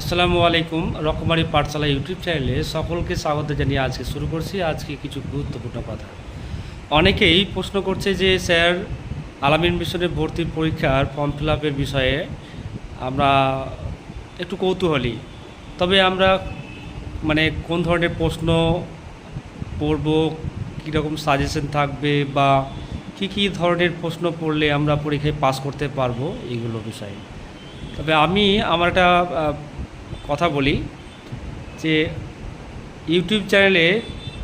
আসসালামু আলাইকুম, রকমারি পাঠশালা ইউটিউব চ্যানেলে সকলকে স্বাগত জানিয়ে আজকে শুরু করছি। আজকে কিছু গুরুত্বপূর্ণ কথা। অনেকেই প্রশ্ন করছে যে, স্যার, আলামিন মিশনের ভর্তি পরীক্ষার ফর্ম ফিল বিষয়ে আমরা একটু কৌতূহলী। তবে আমরা মানে কোন ধরনের প্রশ্ন পড়ব, কীরকম সাজেশন থাকবে বা কী কী ধরনের প্রশ্ন পড়লে আমরা পরীক্ষায় পাস করতে পারব এইগুলো বিষয়ে। তবে আমি আমার একটা কথা বলি যে ইউটিউব চ্যানেলে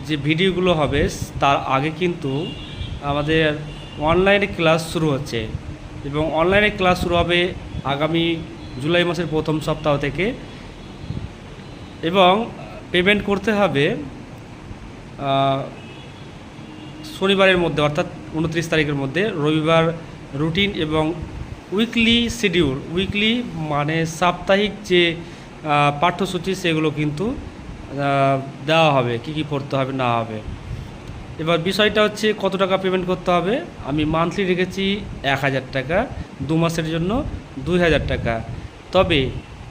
যে ভিডিওগুলো হবে, তার আগে কিন্তু আমাদের অনলাইনে ক্লাস শুরু হচ্ছে এবং অনলাইনে ক্লাস শুরু হবে আগামী জুলাই মাসের প্রথম সপ্তাহ থেকে এবং পেমেন্ট করতে হবে শনিবারের মধ্যে অর্থাৎ উনত্রিশ তারিখের মধ্যে। রবিবার রুটিন এবং উইকলি শিডিউল উইকলি মানে সাপ্তাহিক যে পাঠ্যসূচি সেগুলো কিন্তু দেওয়া হবে, কি কি পড়তে হবে, না হবে। এবার বিষয়টা হচ্ছে কত টাকা পেমেন্ট করতে হবে? আমি মান্থলি রেখেছি এক হাজার টাকা, দু মাসের জন্য দুই হাজার টাকা। তবে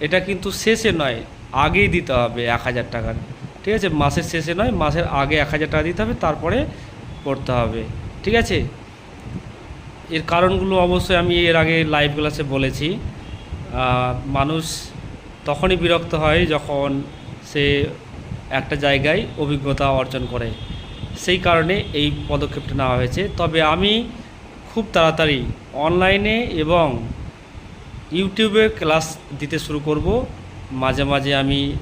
এটা কিন্তু শেষে নয়, আগেই দিতে হবে এক হাজার টাকার ঠিক আছে? মাসের শেষে নয়, মাসের আগে এক হাজার টাকা দিতে হবে, তারপরে পড়তে হবে। ঠিক আছে? এর কারণগুলো অবশ্যই আমি এর আগে লাইভ ক্লাসে বলেছি। মানুষ তখনই বিরক্ত হয় যখন সে একটা জায়গায় অভিজ্ঞতা অর্জন করে। সেই কারণে এই পদক্ষেপটা নেওয়া হয়েছে। তবে আমি খুব তাড়াতাড়ি অনলাইনে এবং ইউটিউবে ক্লাস দিতে শুরু করব। মাঝে মাঝে আমি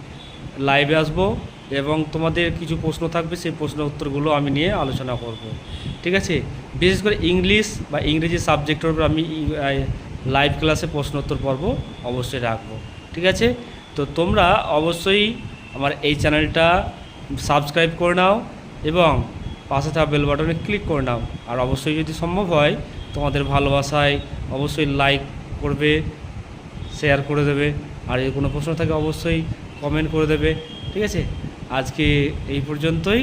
লাইভে আসব এবং তোমাদের কিছু প্রশ্ন থাকবে, সেই প্রশ্ন উত্তরগুলো আমি নিয়ে আলোচনা করব। ঠিক আছে? বিশেষ করে ইংলিশ বা ইংরেজি সাবজেক্টের উপর আমি লাইভ ক্লাসে প্রশ্ন উত্তর পর্ব অবশ্যই রাখব। ঠিক আছে? তো তোমরা অবশ্যই আমার এই চ্যানেলটা সাবস্ক্রাইব করে নাও এবং পাশে থাকা বেল বাটনে ক্লিক করে নাও। আর অবশ্যই যদি সম্ভব হয়, তোমাদের ভালোবাসায় অবশ্যই লাইক করবে শেয়ার করে দেবে। আর যদি কোনো প্রশ্ন থাকে, অবশ্যই কমেন্ট করে দেবে। ঠিক আছে? আজকে এই পর্যন্তই।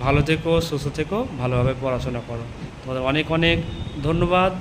ভালো থেকো, সুস্থ থেকো, ভালোভাবে পড়াশোনা করো। তোমাদের অনেক অনেক ধন্যবাদ।